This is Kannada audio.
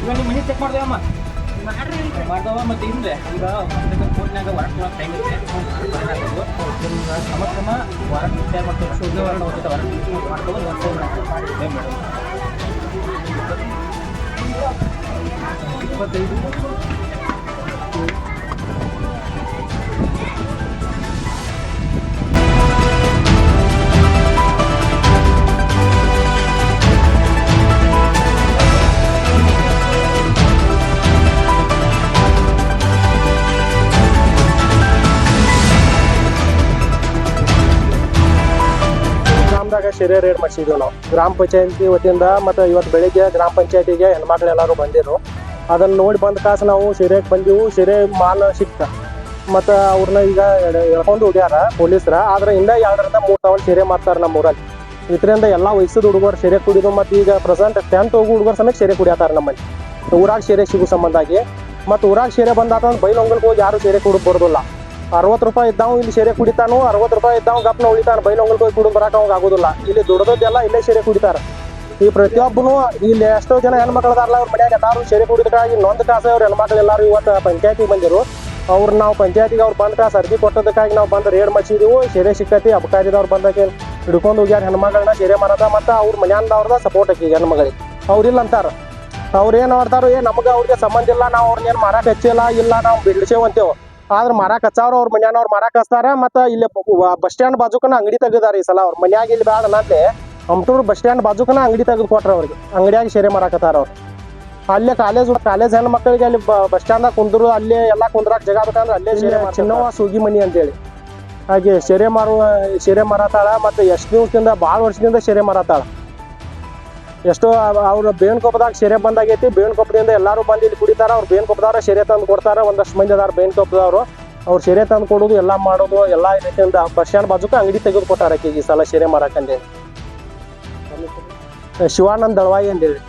ಇವಾಗ ಮನೆ ಚೆಕ್ ಮಾಡ್ದೇವಮ್ಮ ಮಾಡ್ದವ ಮತ್ತೆ ಹಿಂದೆ. ಈಗ ಫೋನ್ಯಾಗ ವಾರ ಟೈಮ್ ಇದೆ ಕ್ರಮ ಕ್ರಮ ವಾರ ತಯಾರು ಮಾಡ್ತೇವೆ. ಶುದ್ಧ ವಾರ ಮೇಡಮ್ ಇಪ್ಪತ್ತೈದು. ಗ್ರಾಮದಾಗ ಶರೀರ ರೇಡ್ ಮಾಡಿಸಿದ್ವಿ ನಾವು? ಗ್ರಾಮ ಪಂಚಾಯತಿ ವತಿಯಿಂದ ಮತ್ತು ಇವತ್ತು ಬೆಳಿಗ್ಗೆ ಗ್ರಾಮ ಪಂಚಾಯತಿಗೆ ಹೆಣ್ಮಕ್ಳು ಎಲ್ಲರೂ ಬಂದಿರು ಅದನ್ನ ನೋಡಿ ಬಂದ ಕಾಸು ನಾವು ಶಿರೆಗೆ ಬಂದಿವು. ಶಿರೆ ಮಾಲ್ ಸಿಕ್ತ. ಮತ್ತು ಅವ್ರನ್ನ ಈಗ ಎಳ- ಎಳ್ಕೊಂಡು ಹೋಗ್ಯಾರ ಪೊಲೀಸರ. ಆದ್ರೆ ಇನ್ನೂ ಎರಡರಿಂದ ಮೂರು ತವಲ್ ಸೀರೆ ಮಾಡ್ತಾರೆ ನಮ್ಮ ಊರಲ್ಲಿ ಇದರಿಂದ ಎಲ್ಲ ವಯಸ್ಸದ ಹುಡುಗರು ಸೀರೆ ಕುಡಿದು ಮತ್ತು ಈಗ ಪ್ರೆಸೆಂಟ್ ಟೆಂತ್ ಹೋಗೋ ಹುಡುಗರು ಸಮೇತ ಸೆರೆ ಕುಡಿಯತ್ತಾರ ನಮ್ಮಲ್ಲಿ. ಊರಾಗ ಸೀರೆ ಸಿಗೋ ಸಂಬಂಧಾಗಿ ಮತ್ತು ಊರಾಗ ಸೀರೆ ಬಂದಾತ ಬೈಲೊಂಗಲ್ಗೆ ಹೋಗಿ ಯಾರು ಸೀರೆ ಕುಡಿದು ಬರೋದಿಲ್ಲ. ಅರವತ್ತು ರೂಪಾಯಿ ಇದ್ದಾವೆ ಇಲ್ಲಿ ಸೇರೆ ಕುಡಿತಾನು, ಅರವತ್ತು ರೂಪಾಯಿ ಇದ್ದಾವ ಗಪ್ನ ಉಳಿತಾನ. ಬೈಲೊಂಗಲ್ ಹೋಗಿ ಕುಡಿದು ಬರಕ ಅವಾಗ ಆಗೋದಿಲ್ಲ. ಇಲ್ಲಿ ದುಡ್ದದ್ದೆಲ್ಲ ಇಲ್ಲೇ ಸೇರೆ ಕುಡಿತಾರ. ಈ ಪ್ರತಿಯೊಬ್ಬನು ಇಲ್ಲಿ ಎಷ್ಟೋ ಜನ ಹೆಣ್ಮಕ್ಳು ಅದಾರಲ್ಲ ಅವ್ರ ಮನ್ಯಾಗ ಎಲ್ಲಾರು ಶೇರೆ ಕುಡಿದಕ್ಕಾಗಿ ನೊಂದ್ ಕಾಸು ಅವ್ರ ಹೆಣ್ಮಕ್ಳು ಎಲ್ಲಾರು ಇವತ್ತು ಪಂಚಾಯತಿಗೆ ಬಂದಿರು. ಅವ್ರು ನಾವು ಪಂಚಾಯತಿಗೆ ಅವ್ರು ಬಂದ ಕಾಸು ಅರ್ಜಿ ಕೊಟ್ಟದಕ್ಕಾಗಿ ನಾವು ಬಂದು ರೇಡ್ ಮಚ್ಚಿದೀವು ಸೇರೆ ಸಿಕ್ಕತಿ ಅಬಕಾರಿದವ್ರು ಬಂದಾಗೆ ಹಿಡ್ಕೊಂಡು ಹೋಗ್ಯಾರ ಹೆಣ್ಮಗಳನ್ನ ಸೇರೆ ಮಾಡದ ಮತ್ತು ಅವ್ರ ಮನ್ಯಾಂದವ್ರದ ಸಪೋರ್ಟ್ ಹಾಕಿ ಹೆಣ್ಮಗಳಿಗೆ. ಅವ್ರಿಲ್ಲ ಅಂತಾರ. ಅವ್ರು ಏನು ಮಾಡ್ತಾರೋ ಏ ನಮಗೆ ಅವ್ರಿಗೆ ಸಂಬಂಧ ಇಲ್ಲ, ನಾವು ಅವ್ರನ್ನೇನು ಮಾರಾಕ ಹಚ್ಚಿಲ್ಲ ಇಲ್ಲ ನಾವು ಬಿಡ್ಸೇವಂತೇವೆ. ಆದ್ರೆ ಮರಕ್ ಹಚ್ಚಾವ್ರ ಅವ್ರ ಮನ್ಯಾನ ಅವ್ರು ಮಾರಾಕ ಹಚ್ತಾರ ಮತ್ತು ಇಲ್ಲಿ ಬಸ್ ಸ್ಟ್ಯಾಂಡ್ ಬಾಜುಕನ ಅಂಗಡಿ ತೆಗದಾರ ಈ ಸಲ ಅವ್ರ. ಮನ್ಯಾಗ ಇಲ್ಲಿ ಬೇಡ ನಂತೆ ಅಮ್ಟೂರ್ ಬಸ್ ಸ್ಟ್ಯಾಂಡ್ ಬಾಜುಕನ ಅಂಗಡಿ ತೆಗೆದು ಕೊಟ್ರ ಅವ್ರಿಗೆ. ಅಂಗಡಿಯಾಗ ಶೇರೆ ಮಾರಾಕತ್ತಾರ ಅವ್ರು. ಅಲ್ಲೇ ಕಾಲೇಜ್ ಕಾಲೇಜ್ ಹೆಣ್ಣು ಮಕ್ಕಳಿಗೆ ಅಲ್ಲಿ ಬಸ್ ಸ್ಟ್ಯಾಂಡ್ ಕುಂದ್ರು ಅಲ್ಲೇ ಎಲ್ಲ ಕುಂದ್ರಾಕ ಜಾಗ ಬೇಕಂದ್ರೆ ಅಲ್ಲೇ ಶೇರೆ ಚಿನ್ನವ ಸೂಗಿ ಮನಿ ಅಂತೇಳಿ. ಹಾಗೆ ಶೇರೆ ಮಾರುವ ಶೇರೆ ಮಾರತಾಳ ಮತ್ತೆ ಎಷ್ಟು ದಿವಸದಿಂದ ಭಾಳ ವರ್ಷದಿಂದ ಶೇರೆ ಮಾರತಾಳ. ಎಷ್ಟೋ ಅವ್ರ ಬೇವಿನಕೊಪ್ಪದಾಗ ಸೆರೆ ಬಂದಾಗೈತಿ ಬೇವಿನಕೊಪ್ಪದಿಂದ ಎಲ್ಲರೂ ಬಂದು ಇಲ್ಲಿ ಕುಡಿತಾರ ಅವ್ರು ಬೇವಿನಕೊಪ್ಪದವ್ರ ಸೆರೆ ತಂದು ಕೊಡ್ತಾರ ಒಂದಷ್ಟು ಮಂದಿ ಅದಾರ ಬೇವಿನಕೊಪ್ಪದವ್ರು ಅವ್ರು ಸೆರೆ ತಂದು ಕೊಡೋದು ಎಲ್ಲ ಮಾಡೋದು ಎಲ್ಲ ರೀತಿಯಿಂದ ಬಸ್ ಸ್ಟ್ಯಾಂಡ್ ಬಾಜುಕ ಅಂಗಡಿ ತೆಗೆದು ಕೊಟ್ಟಾರ ಆಕೆಗೆ ಈ ಸಲ ಸೆರೆ ಮಾರಾಕಂದೇ. ಶಿವಾನಂದ್ ದಳವಾಯಿ ಅಂತೇಳಿ